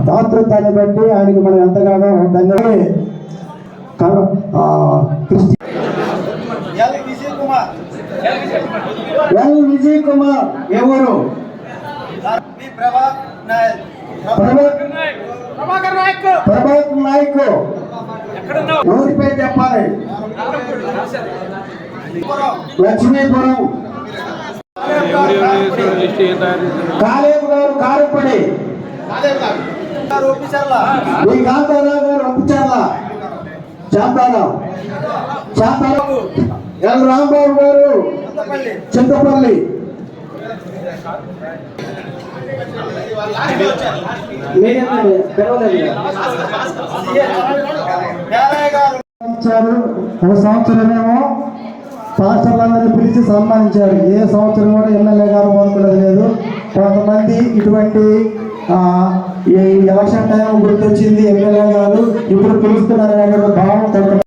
దాతృత్వాన్ని బట్టి ఆయనకి మనం ఎంతగానో ధన్యవాదాలు. ఎల్ విజయ్ కుమార్. ఎల్ విజయ్ కుమార్ ఎవరు? ప్రభాకర్ నాయక్. ఊరి పేరు చెప్పాలి? లక్ష్మీపురం. కాలేపు గారు కారుపడి. ఈ కాంతారావు గారు ఒప్పించాల శాంతారావు ఎల్ రాంబాబు గారు చింతపల్లి. మీరేంటండి? పిలవలేదు ఏమో పేరయ్య ఇచ్చారు ఒక సంవత్సరమేమో పాస్టర్లందరినీ పిలిచి సన్మానించారు. ఏ సంవత్సరం కూడా ఎమ్మెల్యే గారు కోరుకున్నది లేదు. కొంతమంది ఇటువంటి ఈ ఎలక్షన్ టైం గుర్తొచ్చింది ఎమ్మెల్యే గారు. ఇప్పుడు పిలుస్తున్నారు అనే భావం కొంత